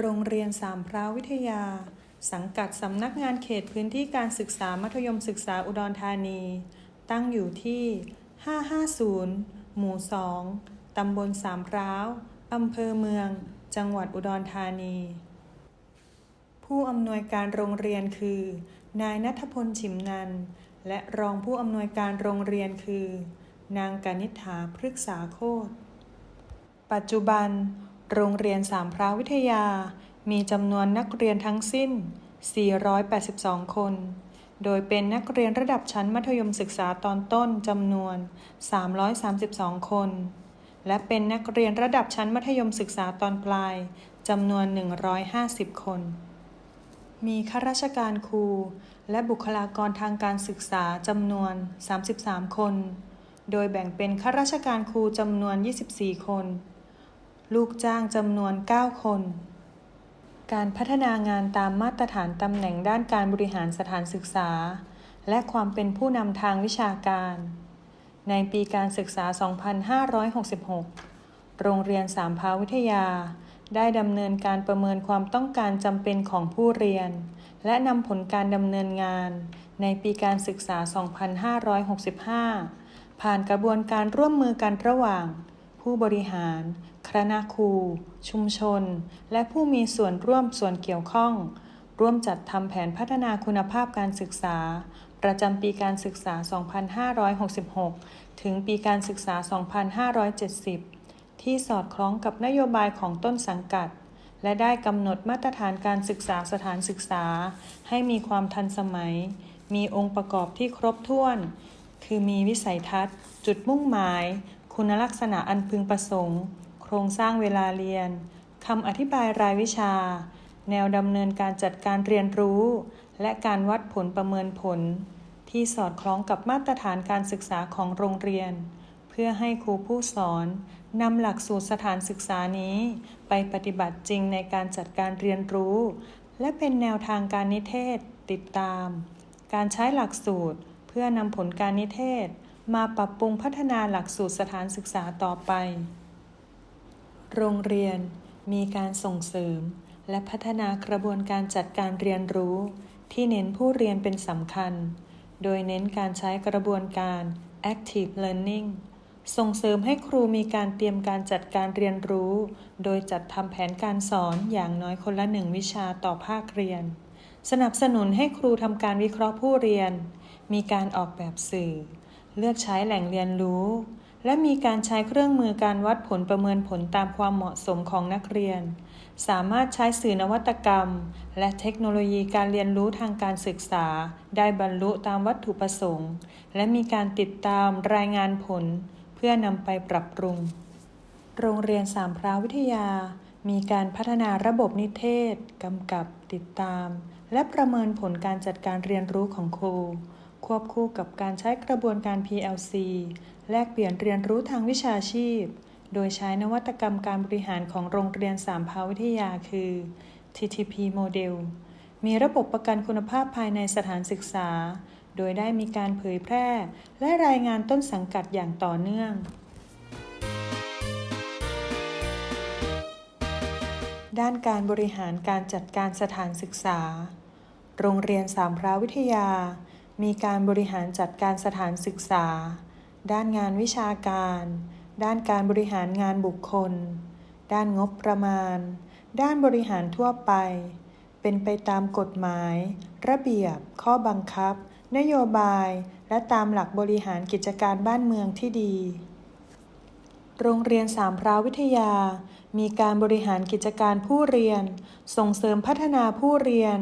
โรงเรียนสามพร้าววิทยา สังกัดสำนักงานเขตพื้นที่การศึกษามัธยมศึกษาอุดรธานี ตั้งอยู่ที่ 550 หมู่ 2 ตำบลสามพร้าวอำเภอเมือง จังหวัดอุดรธานี ผู้อำนวยการโรงเรียนคือ นายนัทพลฉิมนัน และรองผู้อำนวยการโรงเรียนคือ นางกนิษฐาพฤกษาโคตรปัจจุบัน โรงเรียนสามพร้าววิทยา มีจำนวนนักเรียนทั้งสิ้น 482 คน โดยเป็นนักเรียนระดับชั้นมัธยมศึกษาตอนต้นจำนวน 332 คน และเป็นนักเรียนระดับชั้นมัธยมศึกษาตอนปลายจำนวน 150 คน มีข้าราชการครู และบุคลากรทางการศึกษาจำนวน 33 คน โดยแบ่งเป็นข้าราชการครูจำนวน 24 คน ลูกจ้างจำนวน 9 คน การพัฒนางานตามมาตรฐานตำแหน่งด้านการบริหารสถานศึกษา และความเป็นผู้นำทางวิชาการ ในปีการศึกษา 2566 โรงเรียนสามพาววิทยา ได้ดำเนินการประเมินความต้องการจำเป็นของผู้เรียน และนำผลการดำเนินงาน ในปีการศึกษา 2565 ผ่านกระบวนการร่วมมือกันระหว่าง ผู้บริหาร คณะครู ชุมชน และผู้มีส่วนร่วมส่วนเกี่ยวข้อง ร่วมจัดทำแผนพัฒนาคุณภาพการศึกษา ประจำปีการศึกษา 2566 ถึงปีการศึกษา 2570 ที่สอดคล้องกับนโยบายของต้นสังกัด และได้กำหนดมาตรฐานการศึกษาสถานศึกษา ให้มีความทันสมัย มีองค์ประกอบที่ครบถ้วน คือมีวิสัยทัศน์ จุดมุ่งหมาย คุณลักษณะอันพึงประสงค์ โครงสร้างเวลาเรียนคำอธิบายรายวิชา แนวดำเนินการจัดการเรียนรู้ และการวัดผลประเมินผล ที่สอดคล้องกับมาตรฐานการศึกษาของโรงเรียน เพื่อให้ครูผู้สอนนำหลักสูตรสถานศึกษานี้ ไปปฏิบัติจริงในการจัดการเรียนรู้ และเป็นแนวทางการนิเทศ ติดตาม การใช้หลักสูตร เพื่อนำผลการนิเทศ มาปรับปรุงพัฒนาหลักสูตรสถานศึกษาต่อไป โรงเรียนมีการส่งเสริม และพัฒนากระบวนการจัดการเรียนรู้ ที่เน้นผู้เรียนเป็นสำคัญ โดยเน้นการใช้กระบวนการ active learning ส่งเสริมให้ครูมีการเตรียมการจัดการเรียนรู้ โดยจัดทำแผนการสอนอย่างน้อยคนละหนึ่งวิชาต่อภาคเรียน สนับสนุนให้ครูทำการวิเคราะห์ผู้เรียน มีการออกแบบสื่อ เลือกใช้แหล่งเรียนรู้ และมีการใช้เครื่องมือการวัดผลประเมินผลตามความเหมาะสมของนักเรียน สามารถใช้สื่อนวัตกรรม และเทคโนโลยีการเรียนรู้ทางการศึกษา ได้บรรลุตามวัตถุประสงค์ และมีการติดตามรายงานผล เพื่อนำไปปรับปรุง โรงเรียนสามพร้าววิทยา มีการพัฒนาระบบนิเทศกำกับติดตาม และประเมินผลการจัดการเรียนรู้ของครู ควบคู่กับการใช้กระบวนการ PLC แลกเปลี่ยนเรียนรู้ทางวิชาชีพ โดยใช้นวัตกรรมการบริหารของโรงเรียนสามพราววิทยาคือ TTP โมเดลมีระบบประกันคุณภาพภายในสถานศึกษา โดยได้มีการเผยแพร่ และรายงานต้นสังกัดอย่างต่อเนื่อง ด้านการบริหารการจัดการสถานศึกษา โรงเรียนสามพร้าววิทยา มีการบริหารจัดการสถานศึกษา ด้านงานวิชาการ ด้านการบริหารงานบุคคล ด้านงบประมาณ ด้านบริหารทั่วไป เป็นไปตามกฎหมาย ระเบียบ ข้อบังคับ นโยบาย และตามหลักบริหารกิจการบ้านเมืองที่ดี โรงเรียนสามพร้าววิทยา มีการบริหารกิจการผู้เรียน ส่งเสริมพัฒนาผู้เรียน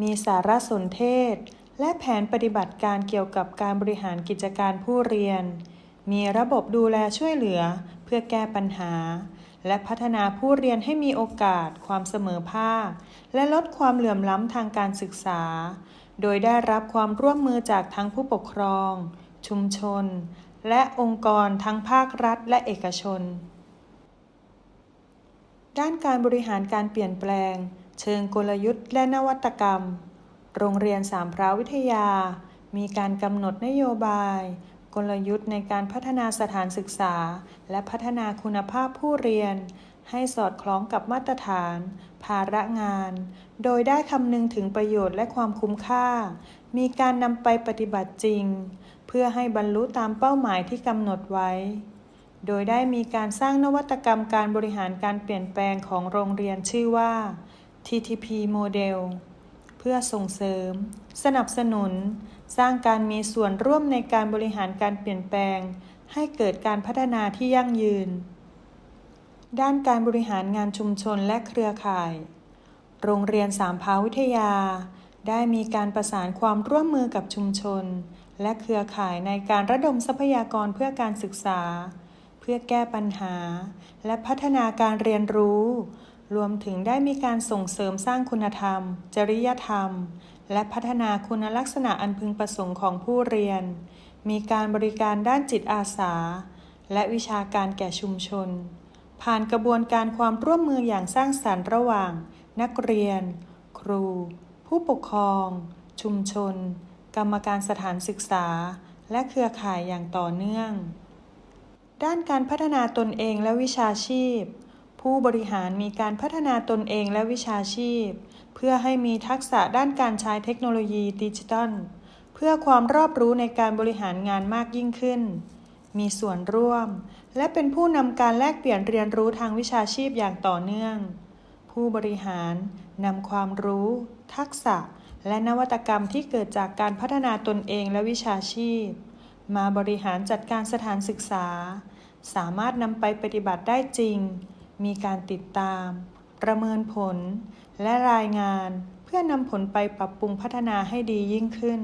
มีสารสนเทศ และแผนปฏิบัติการเกี่ยวกับการบริหารกิจการผู้เรียน มีระบบดูแลช่วยเหลือเพื่อแก้ปัญหา และพัฒนาผู้เรียนให้มีโอกาส ความเสมอภาค และลดความเหลื่อมล้ำทางการศึกษา โดยได้รับความร่วมมือจากทั้งผู้ปกครอง ชุมชน และองค์กรทั้งภาครัฐและเอกชน ด้านการบริหารการเปลี่ยนแปลง เชิงกลยุทธ์และนวัตกรรม โรงเรียนสามพร้าววิทยา มีการกำหนดนโยบาย กลยุทธ์ในการพัฒนาสถานศึกษา และพัฒนาคุณภาพผู้เรียน ให้สอดคล้องกับมาตรฐาน ภาระงาน โดยได้คำนึงถึงประโยชน์และความคุ้มค่า มีการนำไปปฏิบัติจริง เพื่อให้บรรลุตามเป้าหมายที่กำหนดไว้โดยได้มีการสร้างนวัตกรรมการบริหารการเปลี่ยนแปลงของโรงเรียนชื่อว่า TTP โมเดลเพื่อส่งเสริม สนับสนุน สร้างการมีส่วนร่วมในการบริหารการเปลี่ยนแปลง ให้เกิดการพัฒนาที่ยั่งยืน ด้านการบริหารงานชุมชนและเครือข่าย โรงเรียนสามพาวิทยา ได้มีการประสานความร่วมมือกับชุมชน และเครือข่ายในการระดมทรัพยากรเพื่อการศึกษา เพื่อแก้ปัญหา และพัฒนาการเรียนรู้ รวมถึงได้มีการส่งเสริมสร้างคุณธรรม จริยธรรม และพัฒนาคุณลักษณะอันพึงประสงค์ของผู้เรียน มีการบริการด้านจิตอาสา และวิชาการแก่ชุมชน ผ่านกระบวนการความร่วมมืออย่างสร้างสรรค์ระหว่าง นักเรียน ครู ผู้ปกครอง ชุมชน กรรมการสถานศึกษา และเครือข่ายอย่างต่อเนื่อง ด้านการพัฒนาตนเองและวิชาชีพ ผู้บริหารมีการพัฒนาตนเองและวิชาชีพ เพื่อให้มีทักษะด้านการใช้เทคโนโลยีดิจิทัล เพื่อความรอบรู้ในการบริหารงานมากยิ่งขึ้น มีส่วนร่วม และเป็นผู้นำการแลกเปลี่ยนเรียนรู้ทางวิชาชีพอย่างต่อเนื่อง ผู้บริหารนำความรู้ ทักษะ และนวัตกรรมที่เกิดจากการพัฒนาตนเองและวิชาชีพ มาบริหารจัดการสถานศึกษา สามารถนำไปปฏิบัติได้จริง มีการติดตาม ประเมินผล และรายงานเพื่อนำผลไปปรับปรุงพัฒนาให้ดียิ่งขึ้น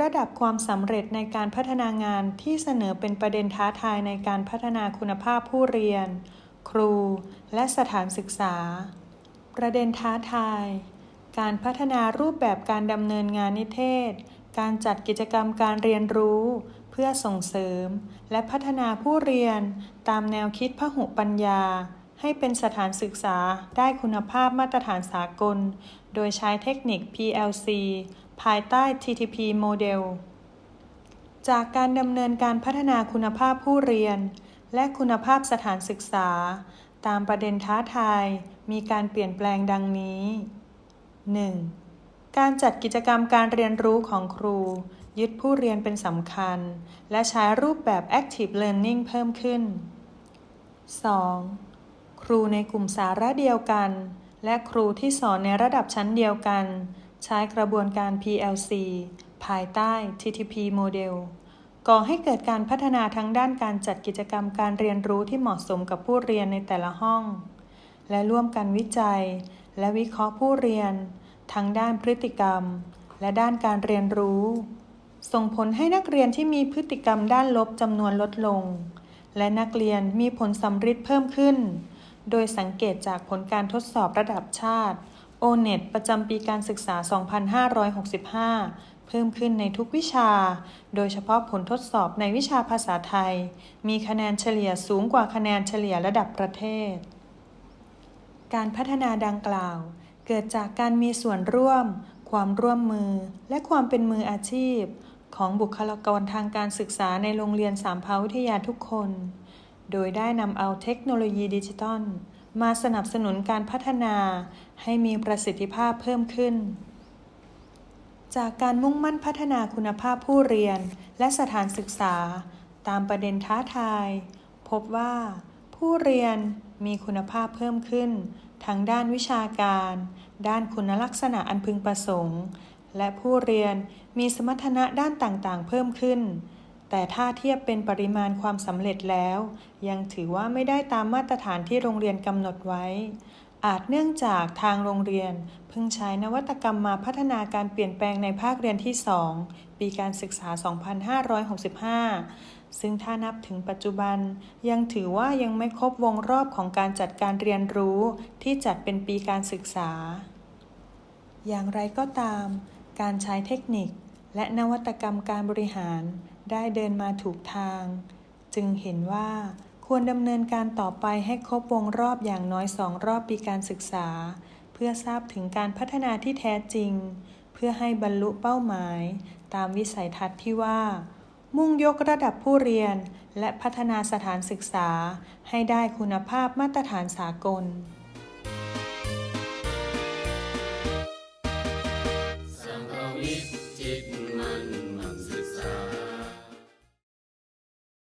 ระดับความสำเร็จในการพัฒนางานที่เสนอเป็นประเด็นท้าทายในการพัฒนาคุณภาพผู้เรียน ครู และสถานศึกษา ประเด็นท้าทาย การพัฒนารูปแบบการดำเนินงานนิเทศ การจัดกิจกรรมการเรียนรู้ พื่อส่งเสริม และพัฒนาผู้เรียน ตามแนวคิดพหุปัญญา ให้เป็นสถานศึกษาได้คุณภาพมาตรฐานสากล โดยใช้เทคนิค PLC ภายใต้ TTP โมเดล จากการดำเนินการพัฒนาคุณภาพผู้เรียน และคุณภาพสถานศึกษา ตามประเด็นท้าทาย มีการเปลี่ยนแปลงดังนี้ 1. การจัดกิจกรรมการเรียนรู้ของครู ยึดผู้เรียนเป็นสำคัญ และใช้รูปแบบ Active Learning เพิ่มขึ้น 2. ครูในกลุ่มสาระเดียวกัน และครูที่สอนในระดับชั้นเดียวกัน ใช้กระบวนการ PLC ภายใต้ TTP โมเดลก่อให้เกิดการพัฒนาทั้งด้านการจัดกิจกรรมการเรียนรู้ที่เหมาะสมกับผู้เรียนในแต่ละห้อง และร่วมกันวิจัย และวิเคราะห์ผู้เรียน ทั้งด้านพฤติกรรม และด้านการเรียนรู้ ส่งผลให้นักเรียนที่มีพฤติกรรมด้านลบจำนวนลดลง และนักเรียนมีผลสำฤทธิ์เพิ่มขึ้น โดยสังเกตจากผลการทดสอบระดับชาติ O-NET ประจำปีการศึกษา 2565 เพิ่มขึ้นในทุกวิชา โดยเฉพาะผลทดสอบในวิชาภาษาไทย มีคะแนนเฉลี่ยสูงกว่าคะแนนเฉลี่ยระดับประเทศ การพัฒนาดังกล่าว เกิดจากการมีส่วนร่วม ความร่วมมือ และความเป็นมืออาชีพ ของบุคลากรทางการศึกษาในโรงเรียนสามภาวิทยาทุกคน โดยได้นำเอาเทคโนโลยีดิจิทัล มาสนับสนุนการพัฒนาให้มีประสิทธิภาพเพิ่มขึ้น จากการมุ่งมั่นพัฒนาคุณภาพผู้เรียนและสถานศึกษา ตามประเด็นท้าทาย พบว่า ผู้เรียนมีคุณภาพเพิ่มขึ้น ทั้งด้านวิชาการ ด้านคุณลักษณะอันพึงประสงค์ และผู้เรียนมีสมรรถนะด้านต่างๆ เพิ่มขึ้น แต่ถ้าเทียบเป็นปริมาณความสำเร็จแล้ว ยังถือว่าไม่ได้ตามมาตรฐานที่โรงเรียนกำหนดไว้ อาจเนื่องจากทางโรงเรียนเพิ่งใช้นวัตกรรมมาพัฒนาการเปลี่ยนแปลงในภาคเรียนที่ 2 ปีการศึกษา 2565 ซึ่งถ้านับถึงปัจจุบัน ยังถือว่ายังไม่ครบวงรอบของการจัดการเรียนรู้ที่จัดเป็นปีการศึกษา อย่างไรก็ตาม การใช้เทคนิคและนวัตกรรมการบริหารได้เดินมาถูกทาง จึงเห็นว่าควรดำเนินการต่อไปให้ครบวงรอบอย่างน้อยสองรอบปีการศึกษา เพื่อทราบถึงการพัฒนาที่แท้จริง เพื่อให้บรรลุเป้าหมาย ตามวิสัยทัศน์ที่ว่า มุ่งยกระดับผู้เรียน และพัฒนาสถานศึกษาให้ได้คุณภาพมาตรฐานสากล